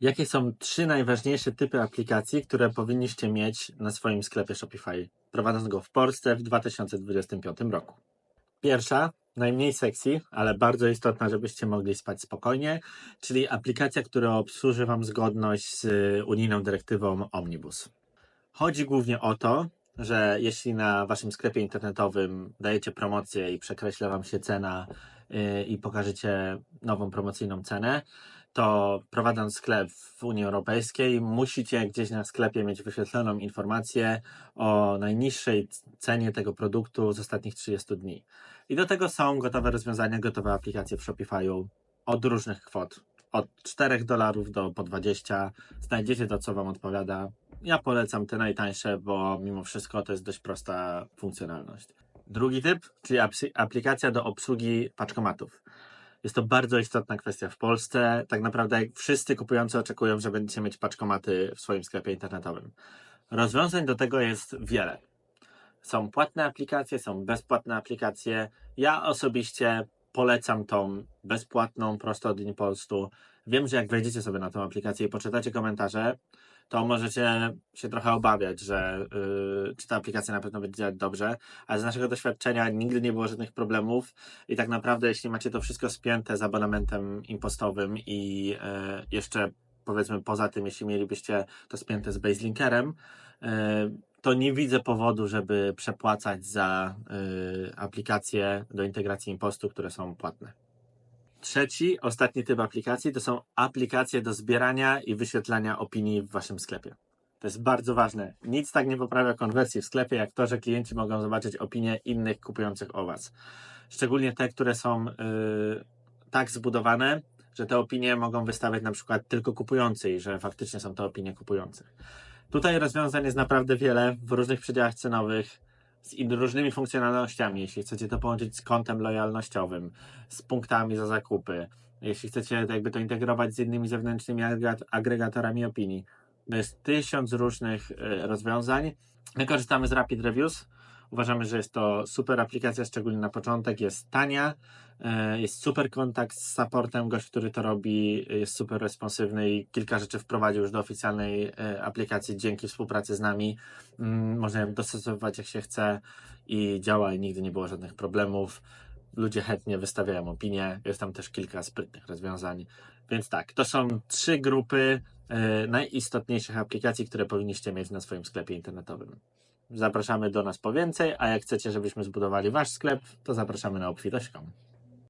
Jakie są trzy najważniejsze typy aplikacji, które powinniście mieć na swoim sklepie Shopify, prowadząc go w Polsce w 2025 roku? Pierwsza, najmniej sexy, ale bardzo istotna, żebyście mogli spać spokojnie, czyli aplikacja, która obsłuży Wam zgodność z unijną dyrektywą Omnibus. Chodzi głównie o to, że jeśli na Waszym sklepie internetowym dajecie promocję i przekreśla Wam się cena yy, i pokażecie nową promocyjną cenę, to prowadząc sklep w Unii Europejskiej, musicie gdzieś na sklepie mieć wyświetloną informację o najniższej cenie tego produktu z ostatnich 30 dni. I do tego są gotowe rozwiązania, gotowe aplikacje w Shopify'u od różnych kwot. Od 4 dolarów do po 20. Znajdziecie to, co Wam odpowiada. Ja polecam te najtańsze, bo mimo wszystko to jest dość prosta funkcjonalność. Drugi typ, czyli aplikacja do obsługi paczkomatów. Jest to bardzo istotna kwestia w Polsce. Tak naprawdę wszyscy kupujący oczekują, że będziecie mieć paczkomaty w swoim sklepie internetowym. Rozwiązań do tego jest wiele. Są płatne aplikacje, są bezpłatne aplikacje. Ja osobiście polecam tą bezpłatną, prosto od linii Polstu. Wiem, że jak wejdziecie sobie na tą aplikację i poczytacie komentarze, to możecie się trochę obawiać, że yy, czy ta aplikacja na pewno będzie działać dobrze, ale z naszego doświadczenia nigdy nie było żadnych problemów i tak naprawdę jeśli macie to wszystko spięte z abonamentem impostowym i yy, jeszcze powiedzmy poza tym, jeśli mielibyście to spięte z baselinkerem, yy, to nie widzę powodu, żeby przepłacać za yy, aplikacje do integracji impostu, które są płatne. Trzeci, ostatni typ aplikacji to są aplikacje do zbierania i wyświetlania opinii w waszym sklepie. To jest bardzo ważne. Nic tak nie poprawia konwersji w sklepie, jak to, że klienci mogą zobaczyć opinie innych kupujących o was. Szczególnie te, które są yy, tak zbudowane, że te opinie mogą wystawiać na przykład tylko kupujący i że faktycznie są to opinie kupujących. Tutaj rozwiązań jest naprawdę wiele w różnych przedziałach cenowych z różnymi funkcjonalnościami. Jeśli chcecie to połączyć z kontem lojalnościowym, z punktami za zakupy, jeśli chcecie jakby to integrować z innymi zewnętrznymi agregat- agregatorami opinii. To jest tysiąc różnych e, rozwiązań. My korzystamy z Rapid Reviews. Uważamy, że jest to super aplikacja, szczególnie na początek. Jest tania, e, jest super kontakt z supportem. Gość, który to robi, jest super responsywny i kilka rzeczy wprowadził już do oficjalnej e, aplikacji dzięki współpracy z nami. Mm, Można ją dostosowywać jak się chce i działa i nigdy nie było żadnych problemów. Ludzie chętnie wystawiają opinie. Jest tam też kilka sprytnych rozwiązań. Więc tak, to są trzy grupy e, najistotniejszych aplikacji, które powinniście mieć na swoim sklepie internetowym. Zapraszamy do nas po więcej, a jak chcecie, żebyśmy zbudowali wasz sklep, to zapraszamy na obfitość.com.